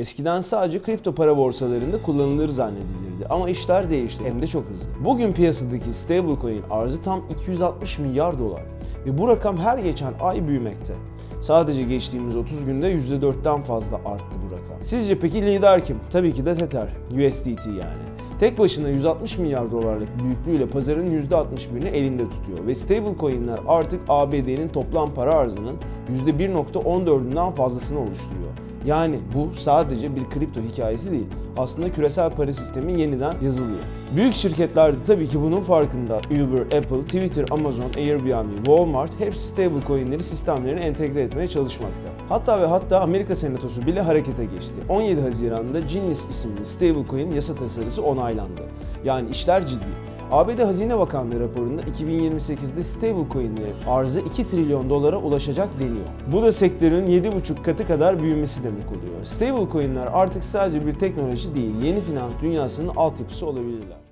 Eskiden sadece kripto para borsalarında kullanılır zannedilirdi ama işler değişti hem de çok hızlı. Bugün piyasadaki stablecoin arzı tam 260 milyar dolar ve bu rakam her geçen ay büyümekte. Sadece geçtiğimiz 30 günde %4'ten fazla arttı bu rakam. Sizce peki lider kim? Tabii ki de Tether, USDT yani. Tek başına 160 milyar dolarlık büyüklüğüyle pazarın %61'ini elinde tutuyor ve stablecoin'ler artık ABD'nin toplam para arzının %1.14'ünden fazlasını oluşturuyor. Yani bu sadece bir kripto hikayesi değil. Aslında küresel para sistemi yeniden yazılıyor. Büyük şirketler de tabii ki bunun farkında. Uber, Apple, Twitter, Amazon, Airbnb, Walmart hepsi stablecoin'leri sistemlerine entegre etmeye çalışmakta. Hatta ve hatta Amerika Senatosu bile harekete geçti. 17 Haziran'da Genius isimli stablecoin yasa tasarısı onaylandı. Yani işler ciddi. ABD Hazine Bakanlığı raporunda 2028'de stablecoin'lerin arzı 2 trilyon dolara ulaşacak deniyor. Bu da sektörün 7,5 katı kadar büyümesi demek oluyor. Stablecoin'ler artık sadece bir teknoloji değil, yeni finans dünyasının altyapısı olabilirler.